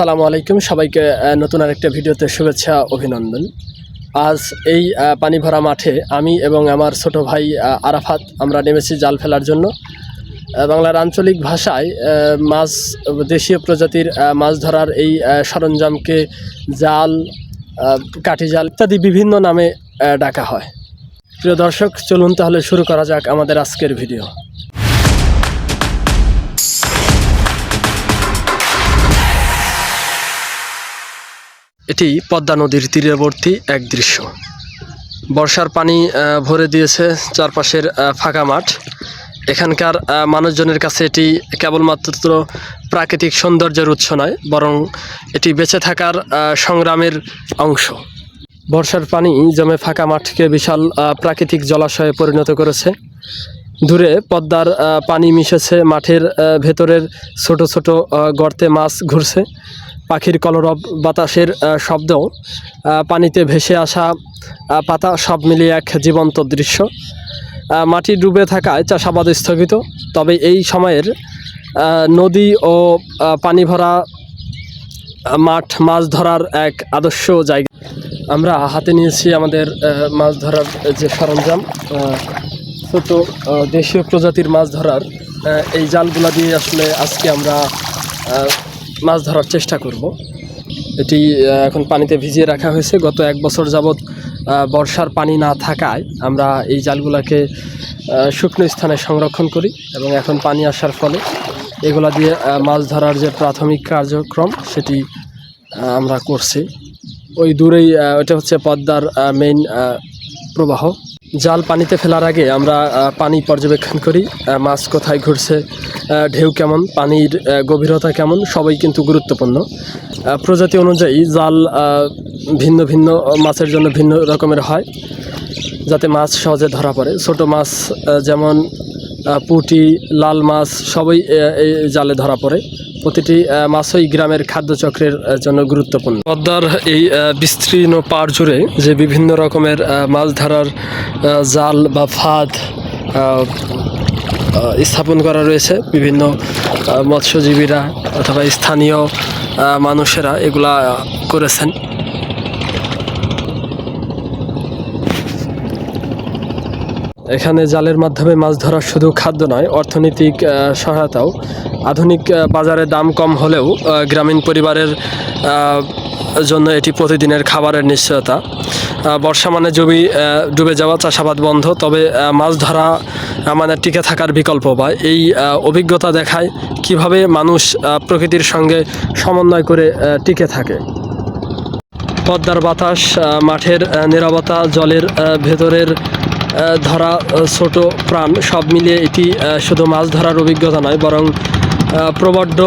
আসসালামু আলাইকুম। সবাইকে নতুন আরেকটা ভিডিওতে শুভেচ্ছা, অভিনন্দন। আজ এই পানি ভরা মাঠে আমি এবং আমার ছোট ভাই আরাফাত আমরা নেমেছি জাল ফেলার জন্য। বাংলার আঞ্চলিক ভাষায় মাছ, দেশীয় প্রজাতির মাছ ধরার এই সরঞ্জামকে জাল কাঠি জাল ইত্যাদি বিভিন্ন নামে ডাকা হয়। প্রিয় দর্শক, চলুন তাহলে শুরু করা যাক আমাদের আজকের ভিডিও। এটি পদ্মা নদীর তীরবর্তী এক দৃশ্য। বর্ষার পানি ভরে দিয়েছে চারপাশের ফাঁকা মাঠ। এখানকার মানুষজনের কাছে এটি কেবলমাত্র প্রাকৃতিক সৌন্দর্যের উৎস নয়, বরং এটি বেঁচে থাকার সংগ্রামের অংশ। বর্ষার পানি জমে ফাঁকা মাঠকে বিশাল প্রাকৃতিক জলাশয়ে পরিণত করেছে। দূরে পদ্মার পানি মিশেছে মাঠের ভেতরের ছোট ছোট গর্তে মাছ ঘুরছে। পাখির কলরব, বাতাসের শব্দ পানিতে ভেসে আসা পাতা সব মিলিয়ে এক জীবন্ত দৃশ্য। মাটি ডুবে থাকায় চাষাবাদ স্থগিত। তবে এই সময়ের নদী ও পানি ভরা মাঠ, মাছ ধরার এক আদর্শ জায়গা। আমরা হাতে নিয়েছি আমাদের মাছ ধরার যে সরঞ্জাম ছোট দেশীয় প্রজাতির মাছ ধরার এই জালগুলা দিয়ে আসলে আজকে আমরা মাছ ধরার চেষ্টা করব। এটি এখন পানিতে ভিজিয়ে রাখা হয়েছে। গত এক বছর যাবৎ বর্ষার পানি না থাকায় আমরা এই জালগুলাকে শুকনো স্থানে সংরক্ষণ করি এবং এখন পানি আসার ফলে এগুলা দিয়ে মাছ ধরার যে প্রাথমিক কার্যক্রম, সেটি আমরা করছি। ওই দূরেই ওটা হচ্ছে পদ্মার মেইন প্রবাহ। জাল পানিতে ফেলার আগে আমরা পানি পর্যবেক্ষণ করি মাছ কোথায় ঘুরছে ঢেউ কেমন, পানির গভীরতা কেমন, সবই কিন্তু গুরুত্বপূর্ণ। প্রজাতি অনুযায়ী জাল ভিন্ন ভিন্ন মাছের জন্য ভিন্ন রকমের হয়, যাতে মাছ সহজে ধরা পড়ে। ছোট মাছ যেমন পুঁটি, লাল মাছ, সবই এই জালে ধরা পড়ে। প্রতিটি মাছই গ্রামের খাদ্য চক্রের জন্য গুরুত্বপূর্ণ। পদ্মার এই বিস্তীর্ণ পাড় জুড়ে যে বিভিন্ন রকমের মাছ ধরার জাল বা ফাঁদ স্থাপন করা রয়েছে। বিভিন্ন মৎস্যজীবীরা অথবা স্থানীয় মানুষেরা এগুলা করেছেন। এখানে জালের মাধ্যমে মাছ ধরা শুধু খাদ্য নয়, অর্থনৈতিক সহায়তাও। আধুনিক বাজারে দাম কম হলেও গ্রামীণ পরিবারের জন্য এটি প্রতিদিনের খাবারের নিশ্চয়তা। বর্ষা মানে জমি ডুবে যাওয়া, চাষাবাদ বন্ধ, তবে মাছ ধরা মানে টিকে থাকার বিকল্প বা এই অভিজ্ঞতা দেখায় কীভাবে মানুষ প্রকৃতির সঙ্গে সমন্বয় করে টিকে থাকে। পদ্মার বাতাস মাঠের নীরবতা, জলের ভেতরের ধরা ছোট প্রাণ, সব মিলিয়ে এটি শুধু মাছ ধরার অভিজ্ঞতা নয়, বরং প্রবড্ড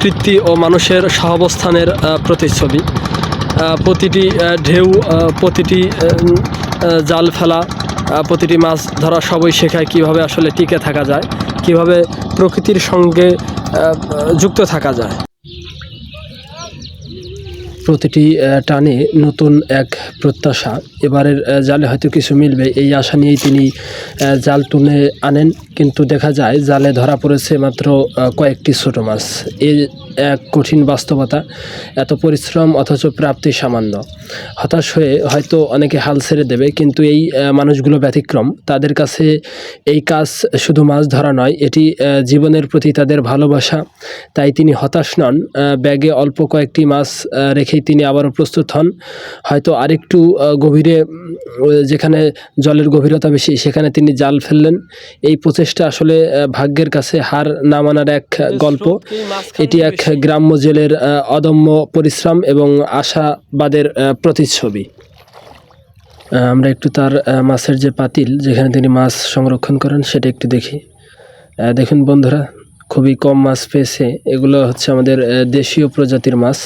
কৃত্তি ও মানুষের সহাবস্থানের প্রতিচ্ছবি। প্রতিটি ঢেউ প্রতিটি জাল ফেলা প্রতিটি মাছ ধরা সবই শেখায় কীভাবে আসলে টিকে থাকা যায়, কীভাবে প্রকৃতির সঙ্গে যুক্ত থাকা যায়। প্রতিটি টানে নতুন এক প্রত্যাশা। এবারের জালে হয়তো কিছু মিলবে, এই আশা নিয়েই তিনি জাল তুলে আনেন। কিন্তু দেখা যায়, জালে ধরা পড়েছে মাত্র কয়েকটি ছোটো মাছ। এই এক কঠিন বাস্তবতা এত পরিশ্রম অথচ প্রাপ্তি সামান্য। হতাশ হয়ে হয়তো অনেকে হাল ছেড়ে দেবে কিন্তু এই মানুষগুলো ব্যতিক্রম। তাদের কাছে এই কাজ শুধু মাছ ধরা নয় এটি জীবনের প্রতি তাদের ভালোবাসা। তাই তিনি হতাশ নন ব্যাগে অল্প কয়েকটি মাছ রেখেই তিনি আবারও প্রস্তুত হন। হয়তো আরেকটু গভীরে যেখানে জলের গভীরতা বেশি সেখানে তিনি জাল ফেললেন। এই প্রচেষ্টা আসলে ভাগ্যের কাছে হার না মানার এক গল্প। এটি এক গ্রাম্য জেলের অদম্য পরিশ্রম এবং আশাবাদের প্রতিচ্ছবি। আমরা একটু তার মাছের যে পাতিল, যেখানে তিনি মাছ সংরক্ষণ করেন, সেটা একটু দেখি। দেখুন বন্ধুরা, খুবই কম মাছ পেয়েছে। এগুলো হচ্ছে আমাদের দেশীয় প্রজাতির মাছ।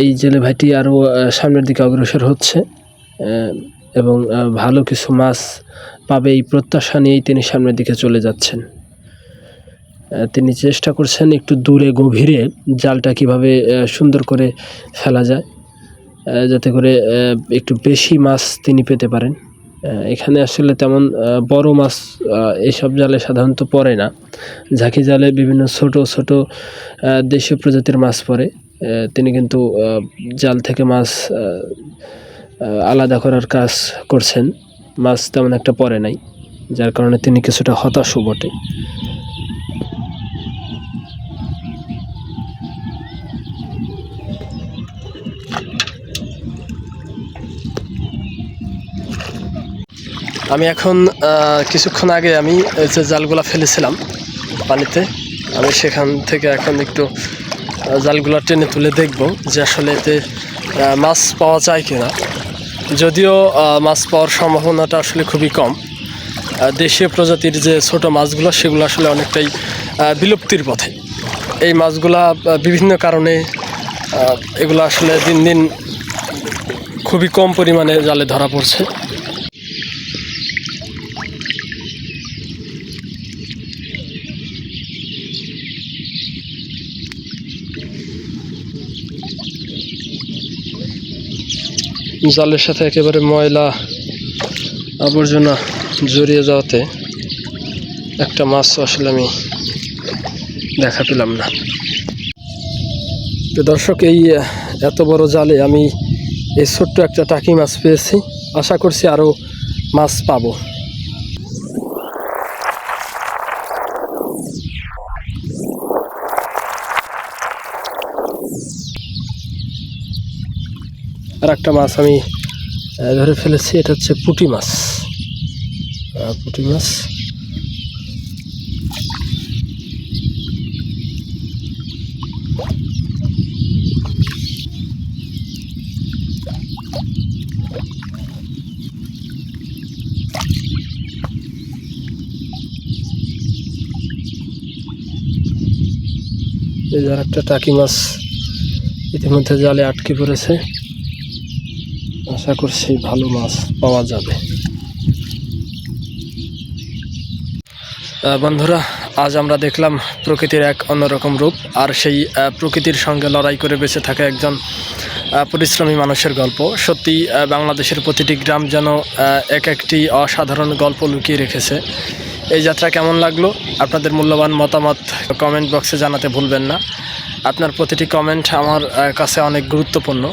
এই জেলে ভাইটি আরও সামনের দিকে অগ্রসর হচ্ছে। এবং ভালো কিছু মাছ পাবে এই প্রত্যাশা নিয়েই তিনি সামনের দিকে চলে যাচ্ছেন। তিনি চেষ্টা করছেন একটু দূরে গভীরে জালটা কীভাবে সুন্দর করে ফেলা যায় যাতে করে একটু বেশি মাছ তিনি পেতে পারেন। এখানে আসলে তেমন বড় মাছ আহ, এইসব জালে সাধারণত পড়ে না। ঝাঁকি জালে বিভিন্ন ছোট ছোট দেশীয় প্রজাতির মাছ পড়ে। তিনি কিন্তু জাল থেকে মাছ আলাদা করার কাজ করছেন। মাছ তেমন একটা পড়ে নাই যার কারণে তিনি কিছুটা হতাশও বটে। আমি এখন কিছুক্ষণ আগে আমি যে জালগুলা ফেলেছিলাম পানিতে, আমি সেখান থেকে এখন একটু জালগুলা টেনে তুলে দেখব যে আসলে এতে মাছ পাওয়া যায় কিনা। যদিও মাছ পাওয়ার সম্ভাবনাটা আসলে খুবই কম। দেশীয় প্রজাতির যে ছোট মাছগুলো, সেগুলো আসলে অনেকটাই বিলুপ্তির পথে। এই মাছগুলা বিভিন্ন কারণে এগুলো আসলে দিন দিন খুবই কম পরিমাণে জালে ধরা পড়ছে। জালের সাথে একেবারে ময়লা আবর্জনা জড়িয়ে যাওয়াতে একটা মাছ আসলে আমি দেখা পেলাম না। তো দর্শক, এই এত বড় জালে আমি এই ছোট্ট একটা টাকি মাছ পেয়েছি। আশা করছি আরও মাছ পাবো। আর একটা মাছ আমি ধরে ফেলেছি, এটা হচ্ছে পুটি মাছ। পুঁটি মাছ। এই আর একটা টাকি মাছ, ইতিমধ্যে জালে আটকে পড়েছে। আশা করছি ভালো মাছ পাওয়া যাবে। বন্ধুরা, আজ আমরা দেখলাম প্রকৃতির এক অন্যরকম রূপ আর সেই প্রকৃতির সঙ্গে লড়াই করে বেঁচে থাকা একজন পরিশ্রমী মানুষের গল্প। সত্যি বাংলাদেশের প্রতিটি গ্রাম যেন এক একটি অসাধারণ গল্প লুকিয়ে রেখেছে। এই যাত্রা কেমন লাগল? আপনাদের মূল্যবান মতামত কমেন্ট বক্সে জানাতে ভুলবেন না। আপনার প্রতিটি কমেন্ট আমার কাছে অনেক গুরুত্বপূর্ণ।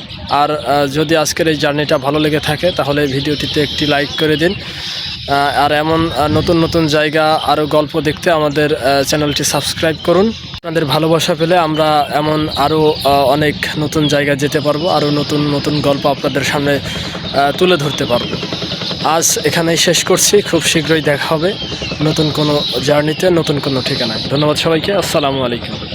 আর যদি আজকের এই জার্নিটা ভালো লেগে থাকে, তাহলে ভিডিওটিতে একটি লাইক করে দিন। আর এমন নতুন নতুন জায়গা আরও গল্প দেখতে আমাদের চ্যানেলটি সাবস্ক্রাইব করুন। আপনাদের ভালোবাসা পেলে আমরা এমন আরও অনেক নতুন জায়গায় যেতে পারব আরও নতুন নতুন গল্প আপনাদের সামনে তুলে ধরতে পারব। আজ এখানেই শেষ করছি। খুব শীঘ্রই দেখা হবে নতুন কোনো জার্নিতে, নতুন কোনো ঠিকানায়। ধন্যবাদ সবাইকে। আসসালামু আলাইকুম।